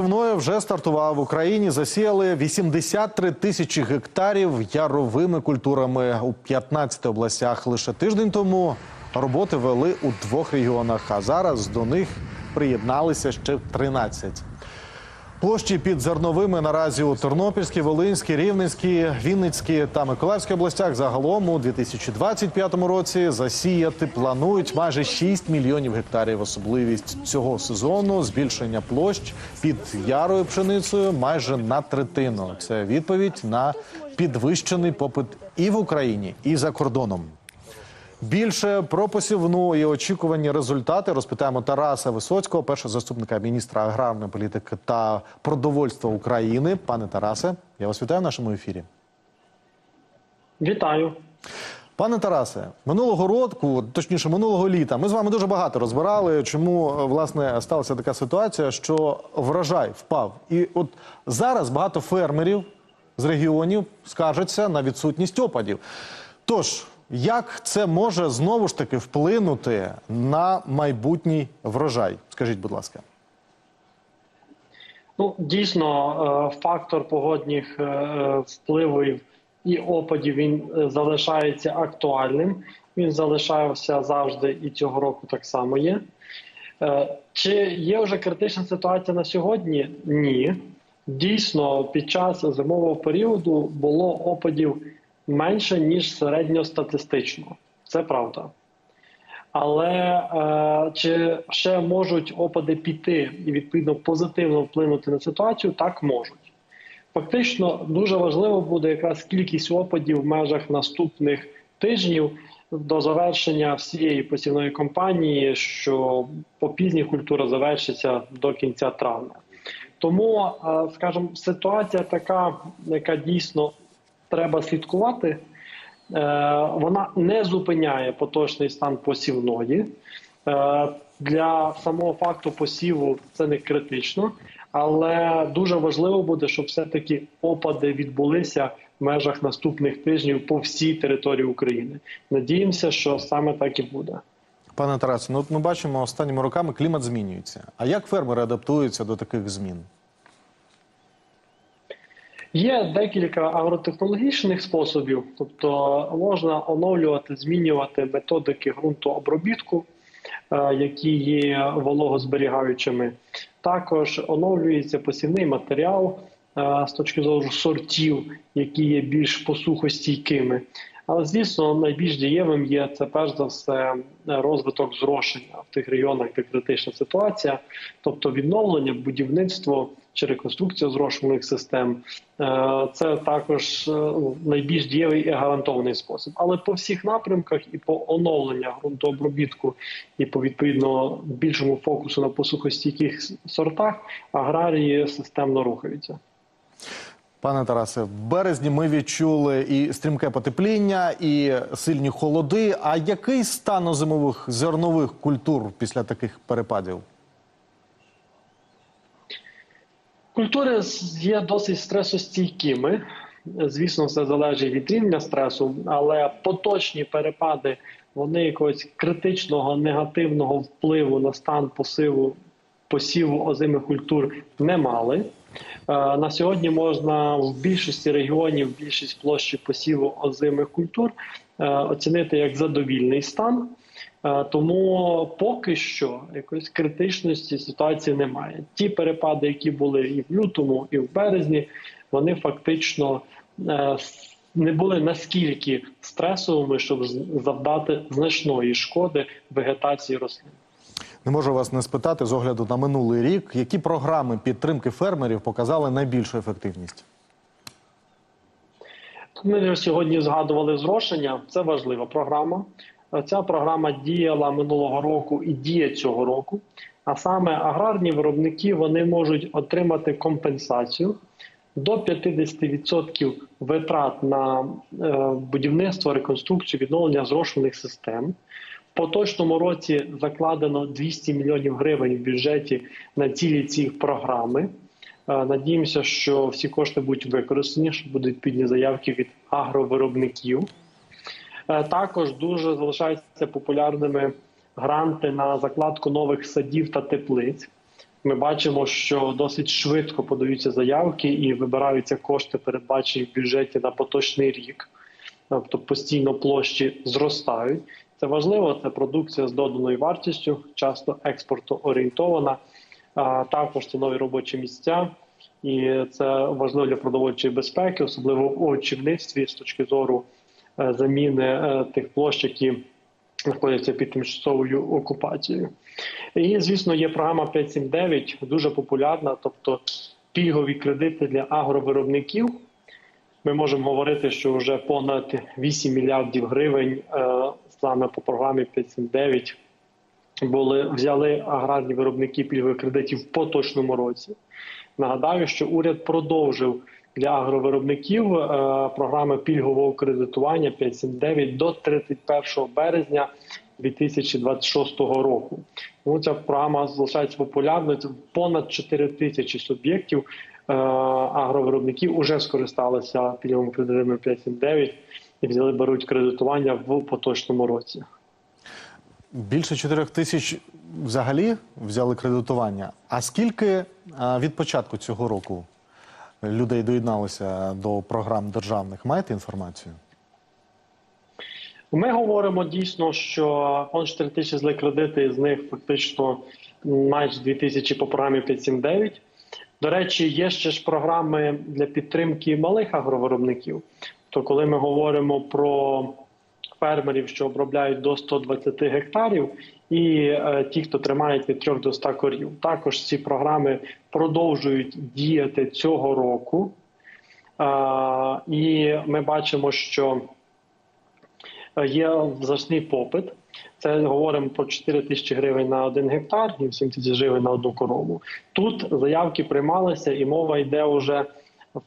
Мною вже стартував в Україні. Засіяли 83 тисячі гектарів яровими культурами у 15 областях. Лише тиждень тому роботи вели у двох регіонах, а зараз до них приєдналися ще 13. Площі під зерновими наразі у Тернопільській, Волинській, Рівненській, Вінницькій та Миколаївській областях загалом у 2025 році засіяти планують майже 6 мільйонів гектарів. Особливість цього сезону збільшення площ під ярою пшеницею майже на третину. Це відповідь на підвищений попит і в Україні, і за кордоном. Більше про посівну і очікувані результати розпитаємо Тараса Висоцького, першого заступника міністра аграрної політики та продовольства України. Пане Тарасе, я вас вітаю в нашому ефірі. Вітаю. Пане Тарасе, минулого року, точніше, минулого літа, ми з вами дуже багато розбирали, чому е, власне сталася така ситуація, що врожай впав. І от зараз багато фермерів з регіонів скаржаться на відсутність опадів. Тож, як це може знову ж таки вплинути на майбутній врожай? Скажіть, будь ласка. Ну дійсно, е, фактор погодних е, впливів і опадів він е, залишається актуальним. Він залишався завжди і цього року так само є. Чи є вже критична ситуація на сьогодні? Ні. Дійсно, під час зимового періоду було опадів менше ніж середньостатистично. Це правда. Але е, чи ще можуть опади піти і відповідно позитивно вплинути на ситуацію? Так можуть. Фактично, дуже важливо буде якраз кількість опадів в межах наступних тижнів до завершення всієї посівної кампанії, що по пізніх культура завершиться до кінця травня. Тому, е, скажімо, ситуація така, яка дійсно треба слідкувати. Е, вона не зупиняє поточний стан посівної. Е, для самого факту посіву це не критично, але дуже важливо буде, щоб все-таки опади відбулися в межах наступних тижнів по всій території України. Надіємося, що саме так і буде. Пане Тарасе, ну от ми бачимо останніми роками клімат змінюється. А як фермери адаптуються до таких змін? Є декілька агротехнологічних способів, тобто можна оновлювати, змінювати методики ґрунтообробітку, е, які є вологозберігаючими. Також оновлюється посівний матеріал е, з точки зору сортів, які є більш посухостійкими. Але звісно, найбільш дієвим є це перш за все розвиток зрошення в тих регіонах, де критична ситуація, тобто відновлення, будівництво чи реконструкція зрошувальних систем. Е, це також е, найбільш дієвий і гарантований спосіб. Але по всіх напрямках і по оновленню ґрунтообробітку, і по відповідно більшому фокусу на посухостійких сортах аграрії системно рухаються. Пане Тарасе, в березні ми відчули і стрімке потепління, і сильні холоди. А який стан зимових зернових культур після таких перепадів? Культури є досить стресостійкими. Звісно, все залежить від рівня стресу, але поточні перепади вони якогось критичного негативного впливу на стан посиву посіву озимих культур не мали. Е, на сьогодні можна в більшості регіонів більшість площі посіву озимих культур е, оцінити як задовільний стан. Е, тому поки що якоїсь критичності ситуації немає. Ті перепади, які були і в лютому, і в березні, вони фактично не були наскільки стресовими, щоб завдати значної шкоди вегетації рослин. Не можу вас не спитати з огляду на минулий рік, які програми підтримки фермерів показали найбільшу ефективність. Ми сьогодні згадували зрошення. Це важлива програма. Ця програма діяла минулого року і діє цього року. А саме аграрні виробники вони можуть отримати компенсацію до 50% витрат на е, будівництво, реконструкцію, відновлення зрошувальних систем поточному році закладено 200 мільйонів гривень в бюджеті на цілі ці програми. Е, надіємося, що всі кошти будуть використані, що будуть відповідні заявки від агровиробників. Е, також дуже залишаються популярними гранти на закладку нових садів та теплиць. Ми бачимо, що досить швидко подаються заявки і вибираються кошти, передбачені в бюджеті на поточний рік. Тобто постійно площі зростають. Це важливо. Це продукція з доданою вартістю, часто експорту орієнтована. Також це нові робочі місця, і це важливо для продовольчої безпеки, особливо в овочівництві з точки зору е, заміни е, тих площ, які знаходяться під тимчасовою окупацією. І, звісно, є програма 579, дуже популярна, тобто пільгові кредити для агровиробників. Ми можемо говорити, що вже понад 8 мільярдів гривень е, саме по програмі 579 були взяли аграрні виробники пільгових кредитів в поточному році. Нагадаю, що уряд продовжив для агровиробників е, програми пільгового кредитування 579 до 31 березня 2026 року. Тому ця програма залишається популярною. Це понад 4 тисячі суб'єктів е, агровиробників вже скористалися пільговими кредитами 579 і взяли беруть кредитування в поточному році. Більше 4 тисяч взагалі взяли кредитування. А скільки а, від початку цього року людей доєдналося до програм державних? Маєте інформацію? Ми говоримо дійсно, що понад 4 тисячі зли кредити, з них фактично майже 2 тисячі по програмі 579. До речі, є ще ж програми для підтримки малих агровиробників. То коли ми говоримо про фермерів, що обробляють до 120 гектарів, і е, ті, хто тримають від 3 до 100 корів, також ці програми продовжують діяти цього року. Е, і ми бачимо, що є значний попит. Це говоримо про 4 тисячі гривень на один гектар і 7 тисяч гривень на одну корову. Тут заявки приймалися, і мова йде вже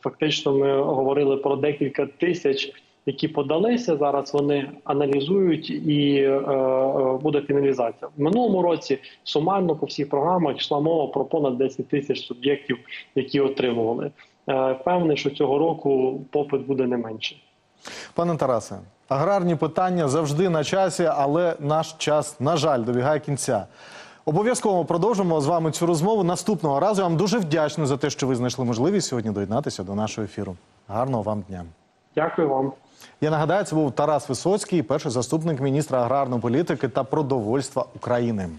фактично. Ми говорили про декілька тисяч, які подалися. Зараз вони аналізують і е, е, буде фіналізація. В минулому році сумарно по всіх програмах йшла мова про понад 10 тисяч суб'єктів, які отримували. Е, Впевнений, що цього року попит буде не менше. Пане Тарасе, аграрні питання завжди на часі, але наш час, на жаль, добігає кінця. Обов'язково продовжимо з вами цю розмову наступного разу. Я вам дуже вдячний за те, що ви знайшли можливість сьогодні доєднатися до нашого ефіру. Гарного вам дня. Дякую вам. Я нагадаю, це був Тарас Висоцький, перший заступник міністра аграрної політики та продовольства України.